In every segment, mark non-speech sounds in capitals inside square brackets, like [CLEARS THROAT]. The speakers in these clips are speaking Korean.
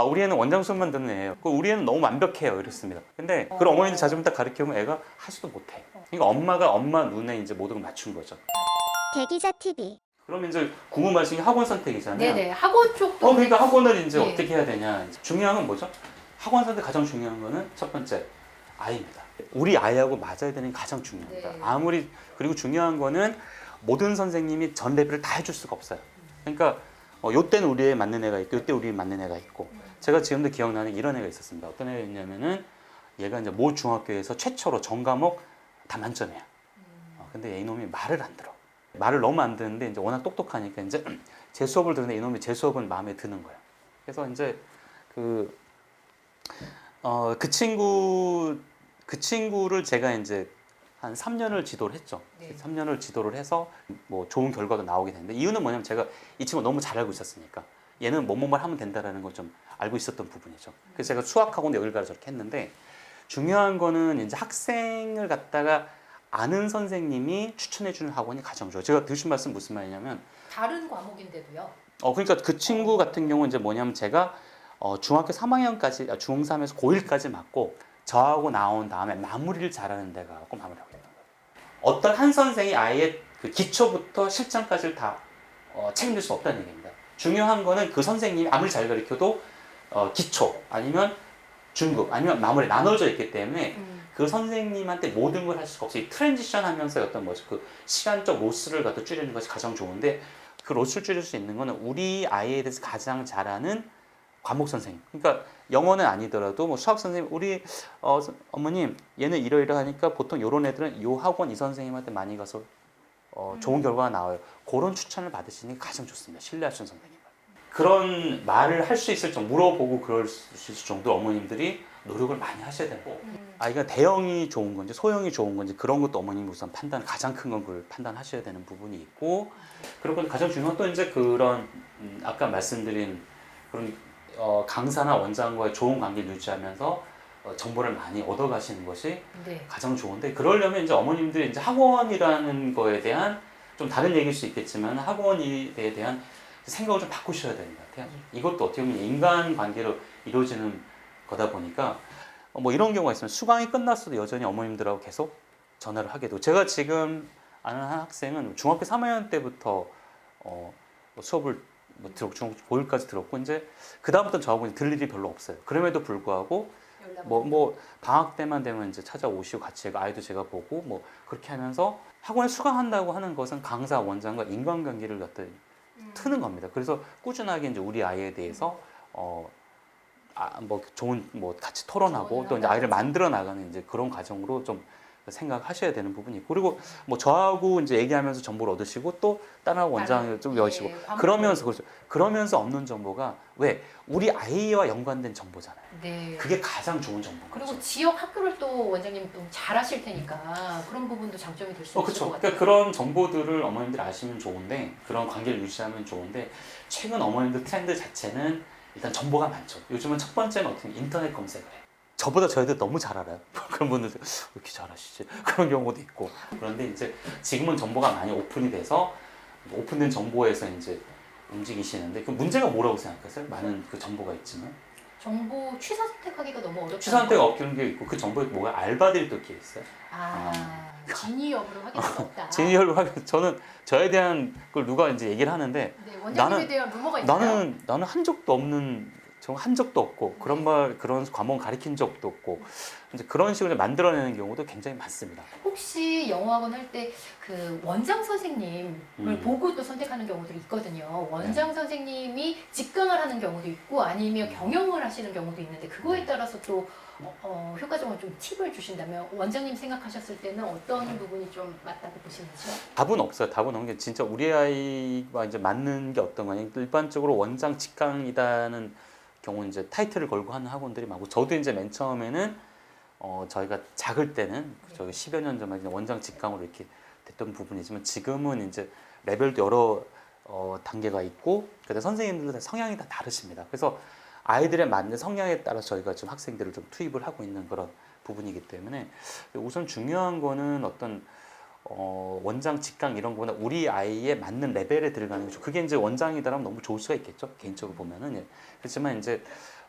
아 우리 애는 원장 수업만 듣는 애예요. 그 우리 애는 너무 완벽해요. 이랬습니다. 근데 그런 어머니들 자주 딱 가르치면 애가 하지도 못해. 그러니까 엄마가 엄마 눈에 이제 모든 걸 맞춘 거죠. 대기자 TV 그러면 이제 궁금하신 게 학원 선택이잖아요. 네네 학원 쪽도 어 그러니까 학원을 이제 네. 어떻게 해야 되냐. 중요한 건 뭐죠? 학원 선택 가장 중요한 거는 첫 번째 아이입니다. 우리 아이하고 맞아야 되는 게 가장 중요합니다. 네. 아무리 그리고 중요한 거는 모든 선생님이 전 레벨을 다 해줄 수가 없어요. 그러니까 어, 요때는 우리 애 맞는 애가 있고 요때 우리 애 맞는 애가 있고 제가 지금도 기억나는 이런 애가 있었습니다. 어떤 애였냐면은 얘가 이제 모 중학교에서 최초로 전 과목 다 만점이야. 어, 근데 얘 이놈이 말을 안 들어. 말을 너무 안 듣는데 이제 워낙 똑똑하니까 이제 [CLEARS THROAT] 제 수업을 듣는데 이놈이 제 수업은 마음에 드는 거야. 그래서 이제 그, 어, 그 친구, 그 친구를 제가 이제 한 3년을 지도를 했죠. 네. 3년을 지도를 해서 뭐 좋은 결과가 나오게 됐는데 이유는 뭐냐면 제가 이 친구 너무 잘 알고 있었으니까 얘는 뭐뭐만 하면 된다라는 걸 좀 알고 있었던 부분이죠. 그래서 제가 수학학원 여기를 가서 저렇게 했는데 중요한 거는 이제 학생을 갖다가 아는 선생님이 추천해 주는 학원이 가장 좋아요. 제가 드신 말씀 무슨 말이냐면 다른 과목인데도요. 어 그러니까 그 친구 같은 경우는 이제 뭐냐면 제가 어 중학교 3학년까지 아, 중3에서 고1까지 맞고 저하고 나온 다음에 마무리를 잘하는 데가 갖고 마무리하고 있는 거예요. 어떤 한 선생이 아예 그 기초부터 실전까지를 다 어, 책임질 수 없다는 얘기입니다. 중요한 거는 그 선생님이 아무리 잘 가르쳐도 어, 기초 아니면 중급 아니면 마무리 나눠져 있기 때문에 음. 그 선생님한테 모든 걸 할 수가 없어요. 이 트랜지션 하면서 어떤 뭐지 그 시간적 로스를 갖다 줄이는 것이 가장 좋은데 그 로스를 줄일 수 있는 거는 우리 아이에 대해서 가장 잘 아는 과목 선생님. 그러니까 영어는 아니더라도 뭐 수학 선생님 우리 어, 선- 어머님 얘는 이러이러하니까 보통 이런 애들은 요 학원 이 선생님한테 많이 가서 어, 좋은 결과가 나와요. 그런 추천을 받으시는 게 가장 좋습니다. 신뢰하시는 선생님을. 그런 말을 할 수 있을 정도 물어보고 그럴 수 있을 정도 어머님들이 노력을 많이 하셔야 되고 음. 아이가 대형이 좋은 건지 소형이 좋은 건지 그런 것도 어머님이 우선 판단 가장 큰 건 그걸 판단하셔야 되는 부분이 있고 그리고 가장 중요한 건또 이제 그런 음, 아까 말씀드린 그런 어, 강사나 원장과의 좋은 관계를 유지하면서 어, 정보를 많이 얻어 가시는 것이 네. 가장 좋은데 그러려면 이제 어머님들이 이제 학원이라는 거에 대한 좀 다른 얘기일 수 있겠지만 학원에 대한 생각을 좀 바꾸셔야 되는 것 같아요. 이것도 어떻게 보면 인간 관계로 이루어지는 거다 보니까 어, 뭐 이런 경우가 있으면 수강이 끝났어도 여전히 어머님들하고 계속 전화를 하게 되고 제가 지금 아는 한 학생은 중학교 3학년 때부터 어, 뭐 수업을 뭐 들었고 중학교 고1까지 들었고 이제 그 다음부터 저하고 들 일이 별로 없어요. 그럼에도 불구하고 뭐 뭐 방학 때만 되면 이제 찾아오시고 같이 아이도 제가 보고 뭐 그렇게 하면서 학원에 수강한다고 하는 것은 강사 원장과 인간관계를 갖다 음. 트는 겁니다. 그래서 꾸준하게 이제 우리 아이에 대해서 어 아 뭐 좋은 뭐 같이 토론하고 또 이제 아이를. 만들어 나가는 이제 그런 과정으로 좀 생각하셔야 되는 부분이 있고 그리고 뭐 저하고 이제 얘기하면서 정보를 얻으시고 또 다른 원장을 좀 여시고 예, 과목을. 그러면서 그렇죠. 그러면서 얻는 정보가 왜 우리 아이와 연관된 정보잖아요. 네. 그게 가장 좋은 정보인 그리고 거죠. 지역 학교를 또 원장님 좀 잘하실 테니까 그런 부분도 장점이 될수 어, 있을. 것 같아요. 그러니까 그런 정보들을 어머님들이 아시면 좋은데 그런 관계를 유지하면 좋은데 최근 어머님들 트렌드 자체는 일단 정보가 많죠. 요즘은 첫 번째는 어떻게 인터넷 검색을 해. 저보다 저희들 너무 잘 알아요. [LAUGHS] 그런 분들 왜 이렇게 잘하시지? 그런 경우도 있고. 그런데 이제 지금은 정보가 많이 오픈이 돼서 오픈된 정보에서 이제 움직이시는데 그 문제가 뭐라고 생각하세요? 많은 그 정보가 있지만 정보 취사 선택하기가 너무 어렵다. 취사한테가 없는 게 있고 그 정보에 뭐가 알바들이 또 끼어 있어요. 아, 진위 여부를 확인할 수 없다. 진열로 하면 저는 저에 대한 걸 누가 이제 얘기를 하는데 네, 원장님에 나는- 대한 루머가 있나요? 나는 나는 한 적도 없는 저한 적도 없고 그런 말 그런 과목 가르친 적도 없고 이제 그런 식으로 만들어내는 경우도 굉장히 많습니다. 혹시 영어학원 할 때 그 원장 선생님을 음. 보고 또 선택하는 경우들이 있거든요. 원장 선생님이 직강을 하는 경우도 있고 아니면 음. 경영을 하시는 경우도 있는데 그거에 따라서 또 어, 어, 효과적으로 좀 팁을 주신다면 원장님 생각하셨을 때는 어떤 부분이 좀 맞다고 보시는지요? 답은 없어요. 답은 없는 게 진짜 우리 아이와 이제 맞는 게 어떤 거냐. 일반적으로 원장 직강이다는 경우 이제 타이틀을 걸고 하는 학원들이 많고 저도 이제 맨 처음에는 어 저희가 작을 때는 저희 10여 년 전만 원장 직강으로 이렇게 됐던 부분이지만 지금은 이제 레벨도 여러 어 단계가 있고 그다음 선생님들도 다 성향이 다 다르십니다. 그래서 아이들에 맞는 성향에 따라 저희가 좀 학생들을 좀 투입을 하고 있는 그런 부분이기 때문에 우선 중요한 거는 어떤 어, 원장 직강 이런 거보다 우리 아이에 맞는 레벨에 들어가는 거죠. 그게 이제 원장이다라면 너무 좋을 수가 있겠죠. 개인적으로 보면은 예. 그렇지만 이제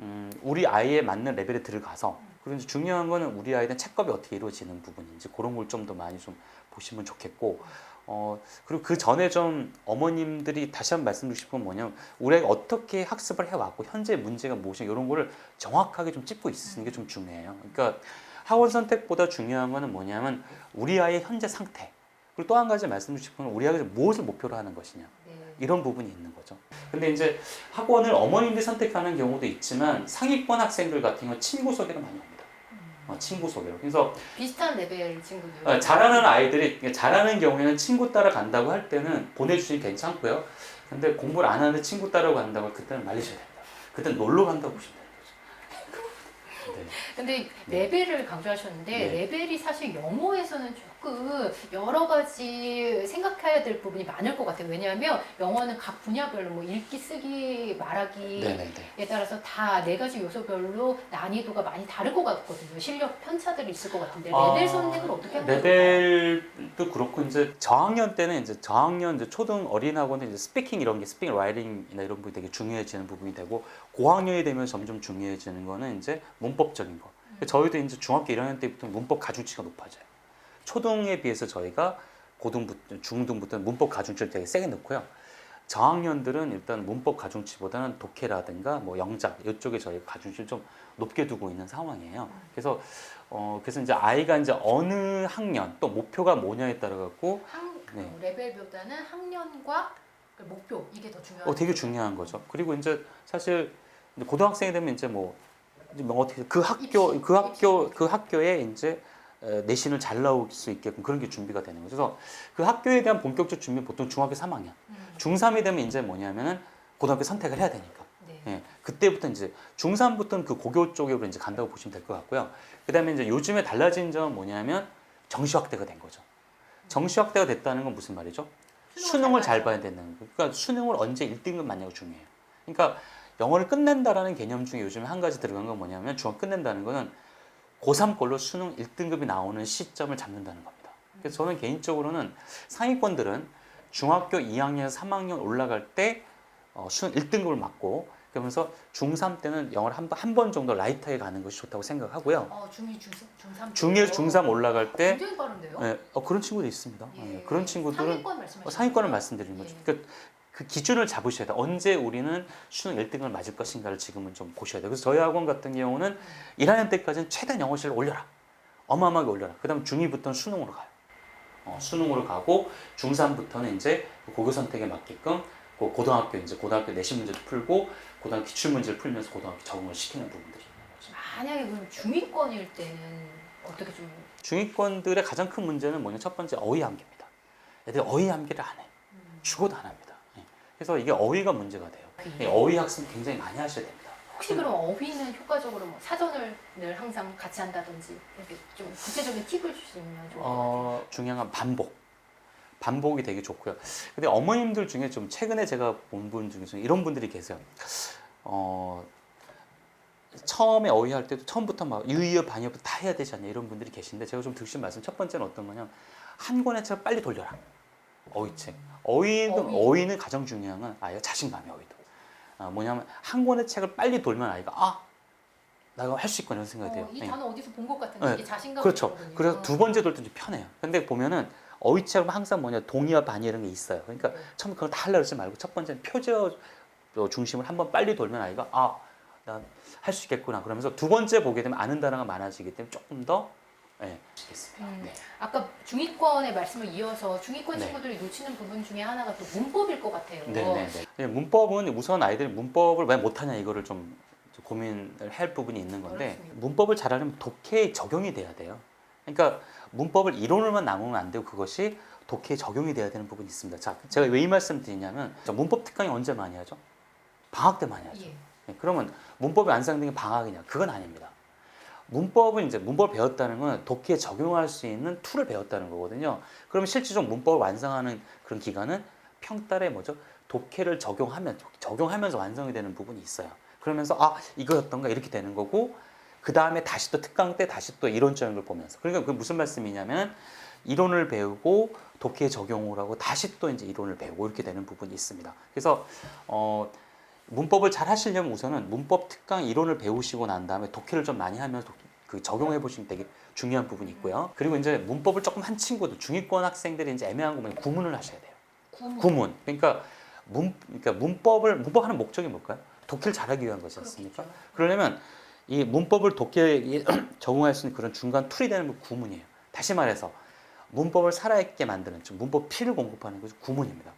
음, 우리 아이에 맞는 레벨에 들어가서 그리고 이제 중요한 거는 우리 아이는 책업이 어떻게 이루어지는 부분인지 그런 걸 좀 더 많이 좀 보시면 좋겠고 어 그리고 그 전에 좀 어머님들이 다시 한번 말씀드리고 싶은 건 뭐냐면 우리 아이가 어떻게 학습을 해왔고 현재 문제가 무엇인가 이런 거를 정확하게 좀 짚고 있으시는 게 좀 중요해요. 그러니까 학원 선택보다 중요한 거는 뭐냐면 우리 아이의 현재 상태 그리고 또 한 가지 말씀드리고 싶은 건 우리 아이가 무엇을 목표로 하는 것이냐 네. 이런 부분이 있는 거죠. 근데 이제 학원을 어머님들이 선택하는 경우도 있지만 상위권 학생들 같은 경우는 친구 소개로 많이 옵니다. 어, 친구 소개로. 그래서 비슷한 레벨 친구들. 어, 잘하는 아이들이 잘하는 경우에는 친구 따라 간다고 할 때는 보내주시면 괜찮고요. 근데 공부를 안 하는 친구 따라 간다고 할 그때는 말리셔야 됩니다. 그때는 놀러 간다고 보시면. 네. 근데 레벨을 강조하셨는데 네. 레벨이 사실 영어에서는 조금 여러 가지 생각해야 될 부분이 많을 것 같아요. 왜냐하면 영어는 각 분야별로 뭐 읽기, 쓰기, 말하기에 네네네. 따라서 다 네 가지 요소별로 난이도가 많이 다를 것 같거든요. 실력 편차들이 있을 것 같은데 아, 레벨 선택을 어떻게 하면? 레벨도 그렇고 이제 저학년 때는 이제 저학년 이제 초등 어린 학원은 이제 스피킹 이런 게 스피킹 라이팅이나 이런 부분이 되게 중요해지는 부분이 되고 고학년이 되면 점점 중요해지는 거는 이제 문법적인 거. 저희도 이제 중학교 1학년 때부터 문법 가중치가 높아져요. 초등에 비해서 저희가 고등부터 중등부터는 문법 가중치를 되게 세게 넣고요. 저학년들은 일단 문법 가중치보다는 독해라든가 뭐 영작 이쪽에 저희가 가중치를 좀 높게 두고 있는 상황이에요. 그래서 어 그래서 이제 아이가 이제 어느 학년 또 목표가 뭐냐에 따라 갖고 학, 네. 어, 레벨보다는 학년과 그 목표 이게 더 중요한 어 되게 중요한 거죠. 그리고 이제 사실 이제 고등학생이 되면 이제 뭐 이제 뭐 어떻게 그 학교 입시, 그 학교 입시. 그 학교에 이제 에, 내신을 잘 나올 수 있게끔 그런 게 준비가 되는 거죠. 그래서 그 학교에 대한 본격적 준비 보통 중학교 3학년, 음, 중3이 되면 이제 뭐냐면은 고등학교 선택을 해야 되니까. 네. 예, 그때부터 이제 중3부터는 그 고교 쪽으로 이제 간다고 보시면 될 것 같고요. 그다음에 이제 요즘에 달라진 점은 뭐냐면 정시 확대가 된 거죠. 정시 확대가 됐다는 건 무슨 말이죠? 수능을 잘 봐야 된다는 거. 그러니까 수능을 언제 1등급 맞냐고 중요해요. 그러니까 영어를 끝낸다라는 개념 중에 요즘에 한 가지 들어간 건 뭐냐면 중학 끝낸다는 거는 고3 걸로 수능 1등급이 나오는 시점을 잡는다는 겁니다. 그래서 저는 개인적으로는 상위권들은 중학교 2학년, 3학년 올라갈 때 어, 수능 1등급을 맞고 그러면서 중3 때는 영어를 한번한번 정도 라이트하게 가는 것이 좋다고 생각하고요. 어, 중2, 중, 중3 중1, 중3 올라갈 때 굉장히 빠른데요? 예, 어, 그런 친구도 있습니다. 예. 예, 그런 친구들은 상위권 말씀하시는 어, 상위권을? 말씀드리는 거죠. 예. 그러니까 그 기준을 잡으셔야 돼. 언제 우리는 수능 1등을 맞을 것인가를 지금은 좀 보셔야 돼요. 그래서 저희 학원 같은 경우는 1학년 때까지는 최대한 영어 실력 올려라. 어마어마하게 올려라. 그 다음 중2부터는 수능으로 가요. 어, 수능으로 가고 중3부터는 이제 그 고교 선택에 맞게끔 그 고등학교 이제 고등학교 내신 문제도 풀고 고등학교 기출 문제를 풀면서 고등학교 적응을 시키는 부분들이 있는 거죠. 만약에 그럼 중위권일 때는 어떻게 좀 중위권들의 가장 큰 문제는 뭐냐 첫 번째 어휘 암기입니다. 애들이 어휘 암기를 안 해. 죽어도 안 합니다. 예. 그래서 이게 어휘가 문제가 돼요. 이 어휘 학습 굉장히 많이 하셔야 됩니다. 혹시 그럼 어휘는 효과적으로 뭐 사전을 늘 항상 같이 한다든지 이렇게 좀 구체적인 팁을 주시면 좋을 것 같아요. 어, 중요한 건 반복. 반복이 되게 좋고요. 근데 어머님들 중에 좀 최근에 제가 본 분 중에서 이런 분들이 계세요. 어, 처음에 어휘할 때도 처음부터 막 유의어 반의어 다 해야 되지 않냐 이런 분들이 계신데 제가 좀 드신 말씀 첫 번째는 어떤 거냐면 한 권의 책을 빨리 돌려라. 어휘책. 어휘는 어휘. 어휘 는 가장 중요한 건 아이가 자신감이 어휘도. 아, 뭐냐면 한 권의 책을 빨리 돌면 아이가 아 내가 할 수 있구나 이런 생각이 돼요. 어, 이 예. 단어 어디서 본 것 같은데 네. 이게 자신감이 그렇죠. 있거든요. 그래서 두 번째 돌때 편해요. 근데 보면은 어휘책은 항상 뭐냐 동의어 반의 이런 게 있어요. 그러니까 네. 처음 그걸 다 하려고 하지 말고 첫 번째는 표저 중심을 한번 빨리 돌면 아이가 아, 난 할 수 있겠구나. 그러면서 두 번째 보게 되면 아는 단어가 많아지기 때문에 조금 더 예, 하시겠습니다. 음. 네. 아까 중위권의 말씀을 이어서 중위권 네. 친구들이 놓치는 부분 중에 하나가 또 문법일 것 같아요. 네네네. 네, 문법은 우선 아이들이 문법을 왜 못하냐 이거를 좀 고민을 할 부분이 있는 건데 어렵습니다. 문법을 잘하려면 독해에 적용이 돼야 돼요. 그러니까 문법을 이론으로만 남으면 안 되고 그것이 독해에 적용이 돼야 되는 부분이 있습니다. 자, 제가 왜 이 말씀 드리냐면 자, 문법 특강이 언제 많이 하죠? 방학 때 많이 하죠. 예. 네, 그러면 문법이 완성된 게 방학이냐? 그건 아닙니다. 문법은 이제 문법을 배웠다는 건 독해에 적용할 수 있는 툴을 배웠다는 거거든요. 그러면 실질적으로 문법을 완성하는 그런 기간은 평달에 뭐죠? 독해를 적용하면 적용하면서 완성이 되는 부분이 있어요. 그러면서 아 이거였던가 이렇게 되는 거고 그 다음에 다시 또 특강 때 다시 또 이론적인 걸 보면서 그러니까 그 무슨 말씀이냐면 이론을 배우고 독해 적용을 하고 다시 또 이제 이론을 배우고 이렇게 되는 부분이 있습니다. 그래서 어 문법을 잘 하시려면 우선은 문법 특강 이론을 배우시고 난 다음에 독해를 좀 많이 하면서 독- 그 적용해 보시면 되게 중요한 부분이 있고요. 그리고 이제 문법을 조금 한 친구들 중위권 학생들이 이제 애매한 거 보면 구문을 하셔야 돼요. 구문. 구문. 그러니까 문 그러니까 문법을 문법하는 목적이 뭘까요? 독해를 잘하기 위한 거지 않습니까? 그렇겠죠. 그러려면 이 문법을 독해에 [CLEARS THROAT] 적응할 수 있는 그런 중간 툴이 되는 게 구문이에요. 다시 말해서 문법을 살아있게 만드는 즉 문법 피를 공급하는 것이 구문입니다.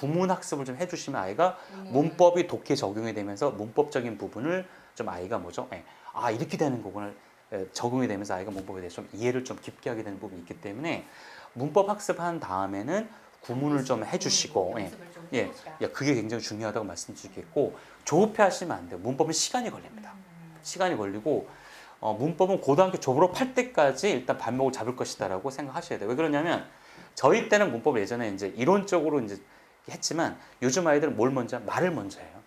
구문 학습을 좀 해주시면 아이가 음. 문법이 독해 적용이 되면서 문법적인 부분을 좀 아이가 뭐죠? 예. 아 이렇게 되는 거구나 예, 적응이 되면서 아이가 문법에 대해서 좀 이해를 좀 깊게 하게 되는 부분이 있기 때문에 문법 학습한 다음에는 구문을 좀 해주시고 예. 좀 예. 야, 그게 굉장히 중요하다고 말씀드리겠고 조급해 하시면 안 돼요. 문법은 시간이 걸립니다. 음. 시간이 걸리고 어, 문법은 고등학교 졸업할 때까지 일단 발목을 잡을 것이다라고 생각하셔야 돼요. 왜 그러냐면 저희 때는 문법을 예전에 이제 이론적으로 이제 했지만 요즘 아이들은 뭘 먼저? 말을 먼저 해요.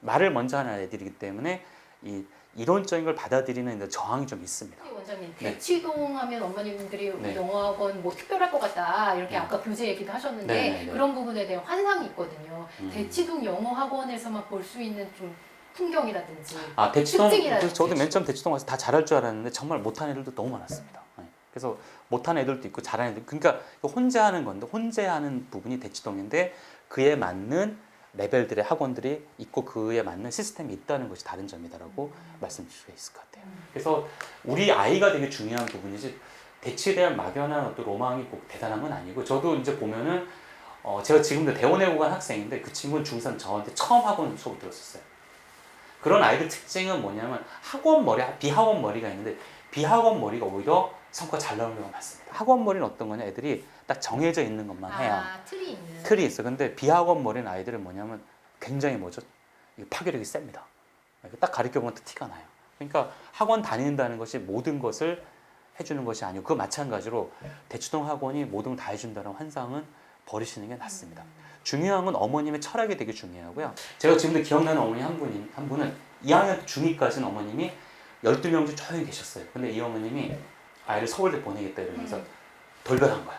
말을 먼저 하는 아이들이기 때문에 이 이론적인 걸 받아들이는 저항이 좀 있습니다. 원장님 네. 대치동 하면 어머님들이 네. 영어학원 뭐 특별할 것 같다 이렇게 네. 아까 교재 얘기도 하셨는데 네, 네, 네. 그런 부분에 대한 환상이 있거든요. 음. 대치동 영어학원에서만 볼 수 있는 좀 풍경이라든지 아 대치동 특징이라든지. 저도 맨 처음 대치동 와서 다 잘할 줄 알았는데 정말 못하는 애들도 너무 많았습니다. 네. 그래서 못하는 애들도 있고 잘하는 애들 그러니까 혼자 하는 건데 혼자 하는 부분이 대치동인데 그에 맞는 레벨들의 학원들이 있고 그에 맞는 시스템이 있다는 것이 다른 점이다라고 말씀드릴 수 있을 것 같아요. 음. 그래서 우리 아이가 되게 중요한 부분이지 대치에 대한 막연한 어떤 로망이 꼭 대단한 건 아니고 저도 이제 보면은 어 제가 지금도 대원외고 간 학생인데 그 친구는 중3 저한테 처음 학원 수업 들었었어요. 그런 아이들 특징은 뭐냐면 학원 머리, 비학원 머리가 있는데 비학원 머리가 오히려 성과 잘 나오는 경우가 많습니다. 학원 머리는 어떤 거냐 애들이 딱 정해져 있는 것만 해요. 아 틀이 있는 틀이 있어. 근데 비학원 머리는 아이들은 뭐냐면 굉장히 뭐죠? 파괴력이 셉니다. 딱 가르쳐 보면 또 티가 나요. 그러니까 학원 다닌다는 것이 모든 것을 해주는 것이 아니고 그 마찬가지로 대치동 학원이 모든 걸 다 해준다는 환상은 버리시는 게 낫습니다. 중요한 건 어머님의 철학이 되게 중요하고요. 제가 지금도 기억나는 어머니 한 분이 한 분은 2학년 중2까지는 어머님이 12명 중 조용히 계셨어요. 근데 이 어머님이 아이를 서울대 보내겠다 이러면서 음. 돌변한 거야.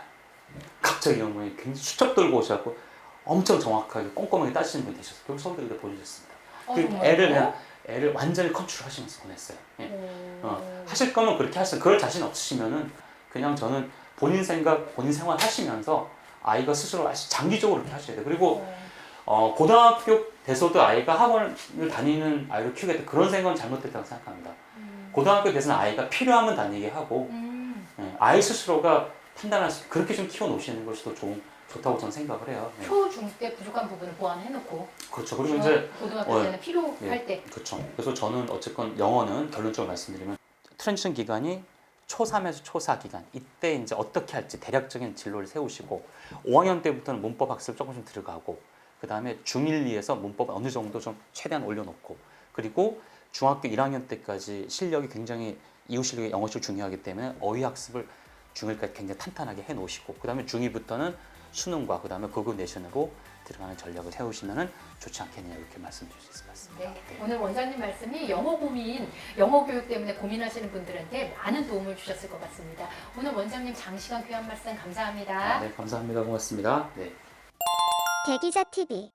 갑자기 이 어머니 굉장히 수첩 들고 오셔갖고 엄청 정확하게 꼼꼼하게 따지는 분이 되셨어요. 결국 서울대 보내셨습니다. 어, 그? 애를 그냥 애를 완전히 컨트롤 하시면서 보냈어요. 예. 오. 어, 하실 거면 그렇게 하세요. 그럴 자신 없으시면은 그냥 저는 본인 생각, 본인 생활 하시면서 아이가 스스로 장기적으로 그렇게 하셔야 돼요. 그리고 어. 어, 고등학교 돼서도 아이가 학원을 다니는 아이를 키우겠다 그런 생각은 잘못됐다고 생각합니다. 음. 고등학교 돼서는 아이가 필요하면 다니게 하고 음. 예, 아이 스스로가 판단할 수 그렇게 좀 키워 놓으시는 것이 더 좋은 좋다고 저는 생각을 해요. 예. 초중 때 부족한 부분을 보완해놓고 그렇죠. 그리고 이제 고등학교 어, 때는 필요할 예. 때 그렇죠. 그래서 저는 어쨌건 영어는 결론적으로 말씀드리면 트랜지션 기간이 초3에서 초4 기간 이때 이제 어떻게 할지 대략적인 진로를 세우시고 5학년 때부터는 문법 학습 조금씩 들어가고 그 다음에 중1, 2에서 문법 어느 정도 좀 최대한 올려놓고 그리고 중학교 1학년 때까지 실력이 굉장히 이후 실력이 영어 실력 중요하기 때문에 어휘 학습을 중1까지 굉장히 탄탄하게 해 놓으시고 그 다음에 중2부터는 수능과 그 다음에 고급 내신으로 들어가는 전략을 세우시면은 좋지 않겠냐 이렇게 말씀드릴 수 있을 것 같습니다. 네, 오늘 원장님 말씀이 영어 고민, 영어 교육 때문에 고민하시는 분들한테 많은 도움을 주셨을 것 같습니다. 오늘 원장님 장시간 귀한 말씀 감사합니다. 네, 감사합니다. 고맙습니다. 네. 대기자 TV